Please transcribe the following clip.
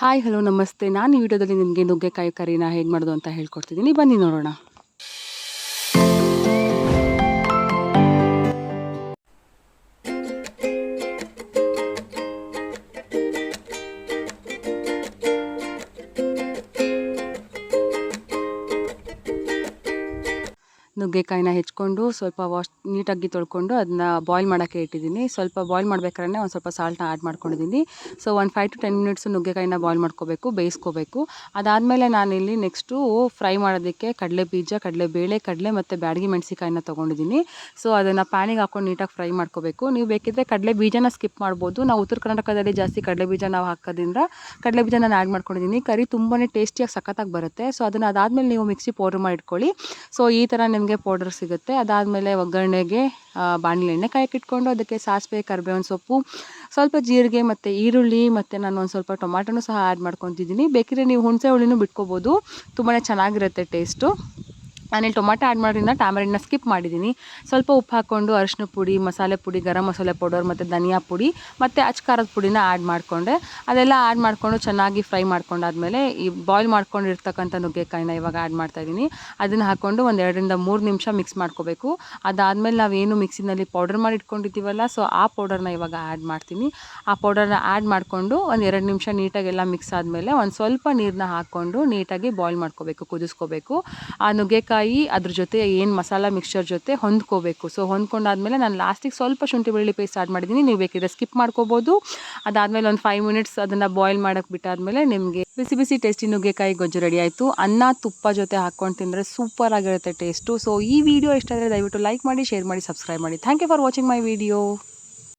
Hi hello ನಮಸ್ತೆ. ನಾನು ಈ ವಿಡಿಯೋದಲ್ಲಿ ನಿಮಗೆ ನುಗ್ಗೆಕಾಯಿ ಕರಿನ ಹೇಗೆ ಮಾಡೋದು ಅಂತ ಹೇಳ್ಕೊಡ್ತಿದ್ದೀನಿ ಬನ್ನಿ ನೋಡೋಣ. ನುಗ್ಗೆಕಾಯಿನ ಹೆಚ್ಕೊಂಡು ಸ್ವಲ್ಪ ವಾಶ್ ನೀಟಾಗಿ ತೊಳ್ಕೊಂಡು ಅದನ್ನ ಬಾಯ್ಲ್ ಮಾಡೋಕ್ಕೆ ಇಟ್ಟಿದ್ದೀನಿ. ಸ್ವಲ್ಪ ಬಾಯ್ಲ್ ಮಾಡ್ಬೇಕಾದ್ರೆ ಒಂದು ಸ್ವಲ್ಪ ಸಾಲ್ಟ್ನ ಆ್ಯಡ್ ಮಾಡ್ಕೊಂಡಿದ್ದೀನಿ. ಸೊ ಒಂದು ಫೈವ್ ಟು ಟೆನ್ ಮಿನಿಟ್ಸು ನುಗ್ಗೆಕಾಯಿನ ಬಾಯ್ಲ್ ಮಾಡ್ಕೋಬೇಕು, ಬೇಯಿಸ್ಕೋಬೇಕು. ಅದಾದಮೇಲೆ ನಾನಿಲ್ಲಿ ನೆಕ್ಸ್ಟು ಫ್ರೈ ಮಾಡೋದಕ್ಕೆ ಕಡಲೆ ಬೀಜ, ಕಡಲೆ ಬೇಳೆ, ಕಡಲೆ ಮತ್ತು ಬ್ಯಾಡಗಿ ಮೆಣಸಿಕಾಯಿನ ತೊಗೊಂಡಿದ್ದೀನಿ. ಸೊ ಅದನ್ನು ಪ್ಯಾನಿಗೆ ಹಾಕೊಂಡು ನೀಟಾಗಿ ಫ್ರೈ ಮಾಡ್ಕೋಬೇಕು. ನೀವು ಬೇಕಿದ್ದರೆ ಕಡಲೆ ಬೀಜನ ಸ್ಕಿಪ್ ಮಾಡ್ಬೋದು. ನಾವು ಉತ್ತರ ಕರ್ನಾಟಕದಲ್ಲಿ ಜಾಸ್ತಿ ಕಡಲೆ ಬೀಜ ನಾವು ಹಾಕೋದ್ರಿಂದ ಕಡಲೆ ಬೀಜ ನಾನು ಆ್ಯಡ್ ಮಾಡ್ಕೊಂಡಿದ್ದೀನಿ. ಕರಿ ತುಂಬಾ ಟೇಸ್ಟಿಯಾಗಿ ಸಖತ್ತಾಗಿ ಬರುತ್ತೆ. ಸೊ ಅದನ್ನು ಅದಾದಮೇಲೆ ನೀವು ಮಿಕ್ಸಿ ಪೌಡ್ರ್ ಮಾಡಿಟ್ಕೊಳ್ಳಿ ಸೊ ಈ ಥರ ನಿಮಗೆ ಪೌಡರ್ ಸಿಗುತ್ತೆ. ಅದಾದಮೇಲೆ ಒಗ್ಗರಣೆಗೆ ಬಾಣಲೆ ಎಣ್ಣೆ ಕಾಯಕ್ಕೆ ಇಟ್ಕೊಂಡು ಅದಕ್ಕೆ ಸಾಸಿವೆ, ಕರಿಬೇವಿನ ಸೊಪ್ಪು, ಸ್ವಲ್ಪ ಜೀರಿಗೆ ಮತ್ತು ಈರುಳ್ಳಿ ಮತ್ತು ನಾನು ಒಂದು ಸ್ವಲ್ಪ ಟೊಮಾಟೊನೂ ಸಹ ಆ್ಯಡ್ ಮಾಡ್ಕೊತಿದ್ದೀನಿ. ಬೇಕಿದ್ರೆ ನೀವು ಹುಣಸೆ ಹುಳಿನೂ ಬಿಟ್ಕೋಬೋದು. ತುಂಬಾ ಚೆನ್ನಾಗಿರುತ್ತೆ ಟೇಸ್ಟು ನಾನಿಲ್ಲಿ ಟೊಮಾಟೊ ಆ್ಯಡ್ ಮಾಡೋದ್ರಿಂದ ಟ್ಯಾಮರಿನ್ನ ಸ್ಕಿಪ್ ಮಾಡಿದ್ದೀನಿ ಸ್ವಲ್ಪ ಉಪ್ಪು ಹಾಕ್ಕೊಂಡು ಅರಿಶಿನ ಪುಡಿ, ಮಸಾಲೆ ಪುಡಿ, ಗರಂ ಮಸಾಲೆ ಪೌಡರ್ ಮತ್ತು ಧನಿಯಾ ಪುಡಿ ಮತ್ತು ಅಚ್ ಖಾರದ ಪುಡಿನ ಆ್ಯಡ್ ಮಾಡಿಕೊಂಡೆ. ಅದೆಲ್ಲ ಆ್ಯಡ್ ಮಾಡಿಕೊಂಡು ಚೆನ್ನಾಗಿ ಫ್ರೈ ಮಾಡ್ಕೊಂಡಾದ್ಮೇಲೆ ಈ ಬಾಯ್ಲ್ ಮಾಡ್ಕೊಂಡಿರ್ತಕ್ಕಂಥ ನುಗ್ಗೆಕಾಯಿನ ಇವಾಗ ಆ್ಯಡ್ ಮಾಡ್ತಾಯಿದ್ದೀನಿ ಅದನ್ನು ಹಾಕ್ಕೊಂಡು ಒಂದು ಎರಡರಿಂದ ಮೂರು ನಿಮಿಷ ಮಿಕ್ಸ್ ಮಾಡ್ಕೋಬೇಕು. ಅದಾದಮೇಲೆ ನಾವೇನು ಮಿಕ್ಸಿನಲ್ಲಿ ಪೌಡರ್ ಮಾಡಿ ಇಟ್ಕೊಂಡಿದ್ದೀವಲ್ಲ ಸೊ ಆ ಪೌಡರ್ನ ಇವಾಗ ಆ್ಯಡ್ ಮಾಡ್ತೀನಿ. ಆ ಪೌಡರ್ನ ಆ್ಯಡ್ ಮಾಡಿಕೊಂಡು ಒಂದು ಎರಡು ನಿಮಿಷ ನೀಟಾಗೆಲ್ಲ ಮಿಕ್ಸ್ ಆದಮೇಲೆ ಒಂದು ಸ್ವಲ್ಪ ನೀರನ್ನ ಹಾಕ್ಕೊಂಡು ನೀಟಾಗಿ ಬಾಯ್ಲ್ ಮಾಡ್ಕೋಬೇಕು, ಕುದಿಸ್ಕೋಬೇಕು. ಆ ನುಗ್ಗೆಕಾಯಿ ಅದ್ರ ಜೊತೆ ಏನು ಮಸಾಲ ಮಿಕ್ಸ್ಚರ್ ಜೊತೆ ಹೊಂದ್ಕೋಬೇಕು. ಸೊ ಹೊಂದ್ಕೊಂಡಾದ್ಮೇಲೆ ನಾನು ಲಾಸ್ಟಿಗೆ ಸ್ವಲ್ಪ ಶುಂಠಿ ಬೆಳ್ಳುಳ್ಳಿ ಪೇಸ್ಟ್ ಆ್ಯಡ್ ಮಾಡಿದ್ದೀನಿ ನೀವು ಬೇಕಿದ್ರೆ ಸ್ಕಿಪ್ ಮಾಡ್ಕೋಬೋದು. ಅದಾದಮೇಲೆ ಒಂದು ಫೈವ್ ಮಿನಿಟ್ಸ್ ಅದನ್ನು ಬಾಯ್ಲ್ ಮಾಡೋಕ್ಕೆ ಬಿಟ್ಟಾದ್ಮೇಲೆ ನಿಮಗೆ ಬಿಸಿ ಬಿಸಿ ಟೇಸ್ಟಿ ನುಗ್ಗೆಕಾಯಿ ಗೊಜ್ಜು ರೆಡಿ ಆಯಿತು. ಅನ್ನ, ತುಪ್ಪ ಜೊತೆ ಹಾಕ್ಕೊಂಡು ತಿಂದರೆ ಸೂಪರ್ ಆಗಿರುತ್ತೆ ಟೇಸ್ಟು ಸೊ ಈ ವಿಡಿಯೋ ಇಷ್ಟ ಆದರೆ ದಯವಿಟ್ಟು ಲೈಕ್ ಮಾಡಿ ಶೇರ್ ಮಾಡಿ ಸಬ್ಸ್ಕ್ರೈಬ್ ಮಾಡಿ. Thank you for watching my video